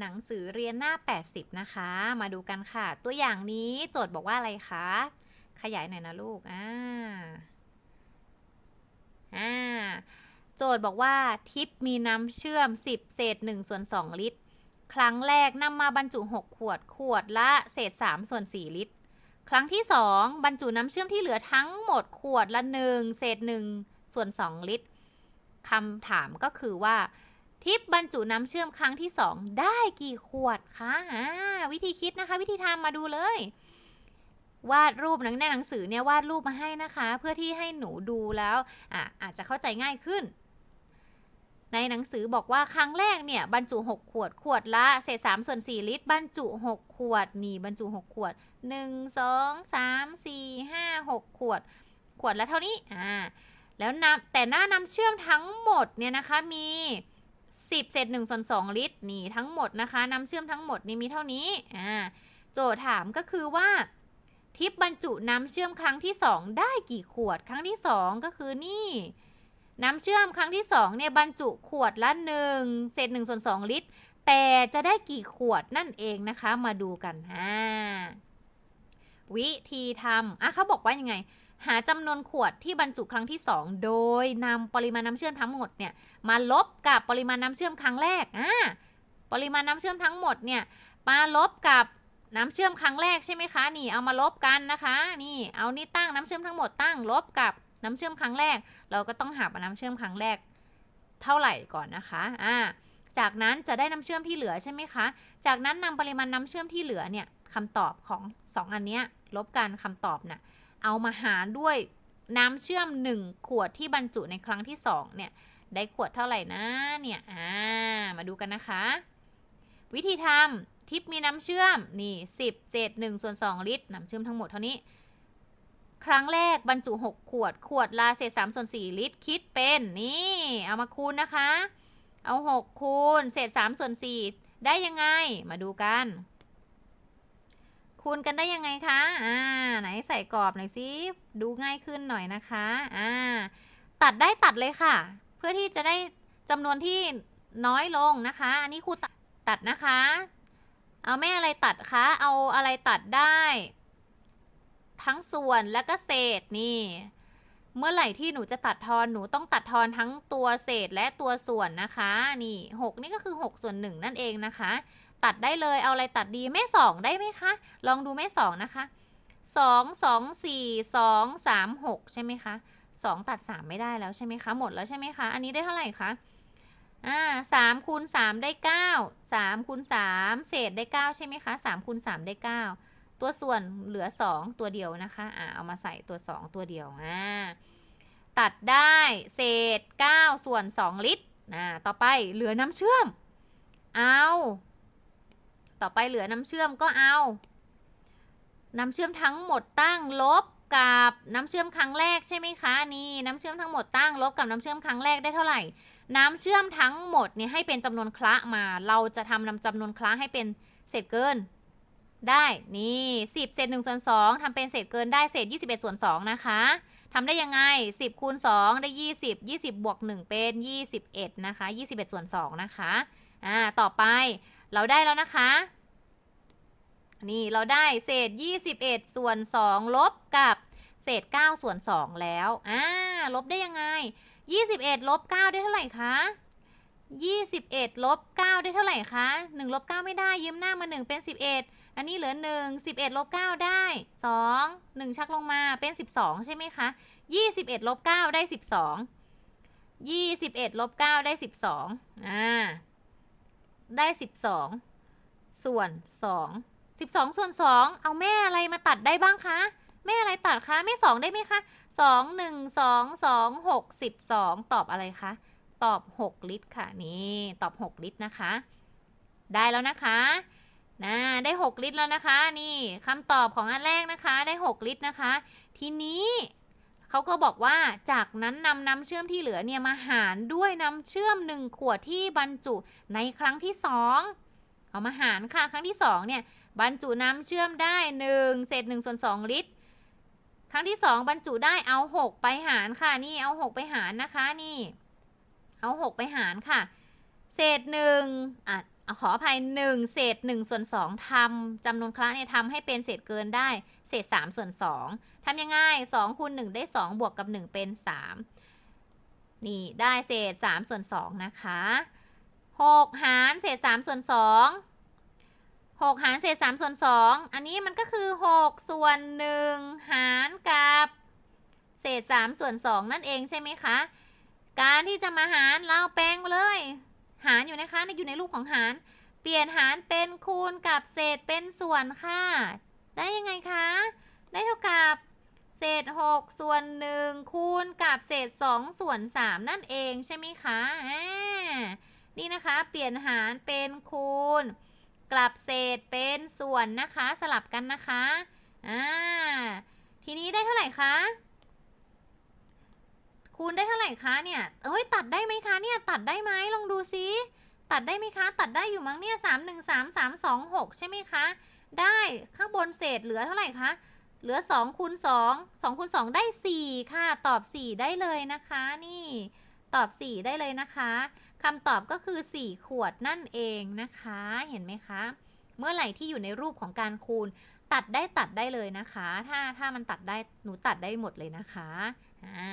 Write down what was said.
หนังสือเรียนหน้า 80 นะคะ มาดูกันค่ะ ตัวอย่างนี้โจทย์บอกว่าอะไรคะ ขยายหน่อยนะลูก อ่า อ่า โจทย์บอกว่าทิปมีน้ำเชื่อม 10 เศษ1ส่วน2ลิตร ครั้งแรกนำมาบรรจุ 6 ขวด ขวดละเศษ 3 ส่วน 4 ลิตร ครั้งที่ 2 บรรจุน้ำเชื่อมที่เหลือทั้งหมดขวดละ 1 เศษ 1 ส่วน 2 ลิตรคำถามก็คือว่า ทิปบรรจุน้ำเชื่อมครั้งที่ 2 ได้กี่ขวดคะวิธีคิดนะคะ วิธีทำมาดูเลย วาดรูปหนังในหนังสือเนี่ยวาดรูปมาให้นะคะ เพื่อที่ให้หนูดูแล้วออาจจะเข้าใจง่ายขึ้น ในหนังสือบอกว่าครั้งแรกเนี่ยบรรจุ 6 ขวดขวดละเศษ3ส่วน4ลิตร บรรจุ 6 ขวดนี่บรรจุ 6 ขวด 1 2 3 4 5 6 ขวด ขวดละเท่านี้อ่าแล้วนำแต่หน้าน้ำเชื่อมทั้งหมดเนี่ยนะคะมี 10 เศษ1ส่วน2ลิตรนี่ทั้งหมดนะคะน้ำเชื่อมทั้งหมดนี่มีเท่านี้อ่าโจทย์ถามก็คือว่า ทิปบรรจุน้ำเชื่อมครั้งที่ 2 ได้กี่ขวดครั้งที่ 2 ก็คือนี่ น้ำเชื่อมครั้งที่2เนี่ยบรรจุขวดละ1เศษ1ส่วน2ลิตร แต่จะได้กี่ขวดนั่นเองนะคะมาดูกันอ่า วิธีทำอะเขาบอกว่ายังไง หาจำนวนขวดที่บรรจุครั้งที่ 2 โดยนำปริมาณน้ำเชื่อมทั้งหมดเนี่ยมาลบกับปริมาณน้ำเชื่อมครั้งแรกอ่าปริมาณน้ำเชื่อมทั้งหมดเนี่ยมาลบกับน้ำเชื่อมครั้งแรกใช่ไหมคะ นี่เอามาลบกันนะคะ นี่เอานี่ตั้งน้ำเชื่อมทั้งหมดตั้งลบกับน้ำเชื่อมครั้งแรก เราก็ต้องหาน้ำเชื่อมครั้งแรก เท่าไหร่ก่อนนะคะอ่าจากนั้นจะได้น้ำเชื่อมที่เหลือใช่ไหมคะ จากนั้นนำปริมาณน้ำเชื่อมที่เหลือเนี่ยคำตอบของ 2 อันเนี้ย ลบกันคำตอบน่ะเอามาหารด้วยน้ำเชื่อม 1 ขวดที่บรรจุในครั้งที่ 2 เนี่ย ได้ขวดเท่าไหร่นะเนี่ยอ่ามาดูกันนะคะ วิธีทำทิปมีน้ำเชื่อม นี่ 10เศษ1ส่วน2ลิตรน้ำเชื่อมทั้งหมดเท่านี้ ครั้งแรกบรรจุ 6 ขวด ขวดละเศษ3ส่วน4ลิตร คิดเป็นนี่ เอามาคูณนะคะ เอา 6 คูณเศษ3ส่วน4ได้ยังไง มาดูกัน คูณกันได้ยังไงคะ อ่า ไหนใส่กรอบหน่อยสิดูง่ายขึ้นหน่อยนะคะ อ่า ตัดได้ตัดเลยค่ะ เพื่อที่จะได้จำนวนที่น้อยลงนะคะ อันนี้ครูตัดตัดนะคะ เอาแม่อะไรตัดคะ เอาอะไรตัดได้ ทั้งส่วนและก็เศษนี่ เมื่อไหร่ที่หนูจะตัดทอน หนูต้องตัดทอนทั้งตัวเศษและตัวส่วนนะคะ นี่หกนี่ก็คือ6ส่วน1นั่นเองนะคะ ตัดได้เลยเอาอะไรตัดดีแม่สองได้ไหมคะ ลองดูแม่สองนะคะสองสองสี่สองสามหกใช่ไหมคะสองตัดสามไม่ได้แล้วใช่ไหมคะหมดแล้วใช่ไหมคะ อันนี้ได้เท่าไหร่คะอ่าสามคูณสามได้เก้าสามคูณสามเศษได้เก้าใช่ไหมคะสามคูณสามได้เก้าตัวส่วนเหลือสองตัวเดียวนะคะอ่าเอามาใส่ตัวสองตัวเดียวอ่าตัดได้เศษเก้าส่วนสองลิตรอ่าต่อไปเหลือน้ำเชื่อม เอา ต่อไปเหลือน้ำเชื่อมก็เอา น้ำเชื่อมทั้งหมดตั้งลบกับน้ำเชื่อมครั้งแรกใช่ไหมคะนี่น้ำเชื่อมทั้งหมดตั้งลบกับน้ำเชื่อมครั้งแรกได้เท่าไหร่ น้ำเชื่อมทั้งหมดเนี่ยให้เป็นจำนวนคละมา เราจะทำนำจำนวนคละให้เป็นเศษเกิน ได้นี่สิบเศษหนึ่งส่วนสองทำเป็นเศษเกินได้เศษยี่สิบเอ็ดส่วนสองนะคะทำได้ยังไงสิบคูณสองได้ยี่สิบยี่สิบบวกหนึ่งเป็นยี่สิบเอ็ดนะคะยี่สิบเอ็ดส่วนสองนะคะอ่าต่อไป เราได้แล้วนะคะ นี่เราได้เศษ 21 ส่วน 2 ลบกับเศษ 9 ส่วน 2 แล้ว อ่า ลบได้ยังไง 21 ลบ 9 ได้เท่าไหร่คะ 21 ลบ 9 ได้เท่าไหร่คะ 1 ลบ 9 ไม่ได้ยืมหน้ามา 1 เป็น 11 อันนี้เหลือ 1 11 ลบ 9 ได้ 2 1 ชักลงมาเป็น 12 ใช่ไหมคะ 21 ลบ 9 ได้ 12 21 ลบ 9 ได้ 12 อ่า ได้12ส่วน2 12ส่วน2เอาแม่อะไรมาตัดได้บ้างคะ แม่อะไรตัดคะ แม่2ได้ไหมคะ2 1 2 2 6 12ตอบอะไรคะ ตอบ6ลิตรค่ะนี่ตอบ6ลิตรนะคะ ได้แล้วนะคะนะได้6ลิตรแล้วนะคะ นี่คำตอบของอันแรกนะคะ ได้6ลิตรนะคะ ทีนี้ เขาก็บอกว่าจากนั้นนำน้ำเชื่อมที่เหลือเนี่ยมาหารด้วยน้ำเชื่อม 1 ขวดที่บรรจุในครั้งที่ 2 เอามาหารค่ะ ครั้งที่2เนี่ยบรรจุน้ำเชื่อมได้ 1 เศษ1ส่วน2ลิตร ครั้งที่ 2 บรรจุได้เอา 6 ไปหารค่ะนี่เอา 6 ไปหารนะคะนี่ เอา 6 ไปหารค่ะ เศษ1อะอะ ขออภัยหนึ่งเศษหนึ่งส่วนสองทำจำนวนครั้งเนี่ยทำให้เป็นเศษเกินได้เศษสามส่วนสองทำยังไงสองคูณหนึ่งได้สองบวกกับหนึ่งเป็นสามนี่ได้เศษสามส่วนสองนะคะหกหารเศษสามส่วนสองหกหารเศษสามส่วนสองอันนี้มันก็คือหกส่วนหนึ่งหารกับเศษสามส่วนสองนั่นเองใช่ไหมคะ การที่จะมาหารเราแปลงเลย หารอยู่นะคะอยู่ในรูปของหาร เปลี่ยนหารเป็นคูณกับเศษเป็นส่วนค่ะ ได้ยังไงคะ ได้เท่ากับเศษ 6 ส่วน 1 คูณกับเศษ 2 ส่วน 3 นั่นเองใช่ไหมคะนี่นะคะเปลี่ยนหารเป็นคูณ กลับเศษเป็นส่วนนะคะ สลับกันนะคะอ่าทีนี้ได้เท่าไหร่คะคูณได้ คะเนี่ยเอ้ยตัดได้ไหมคะเนี่ยตัดได้ไหมลองดูซิตัดได้ไหมคะ ตัดได้อยู่มั้งเนี่ยสามหนึ่งสามสามสองหกใช่ไหมคะ ได้ข้างบนเศษเหลือเท่าไหร่คะเหลือสองคูณสองสองคูณสองได้สี่ค่ะ ตอบสี่ได้เลยนะคะ นี่ ตอบสี่ได้เลยนะคะคำตอบก็คือสี่ขวดนั่นเองนะคะ เห็นไหมคะ เมื่อไหร่ที่อยู่ในรูปของการคูณ ตัดได้ตัดได้เลยนะคะ ถ้าถ้ามันตัดได้หนูตัดได้หมดเลยนะคะอ่า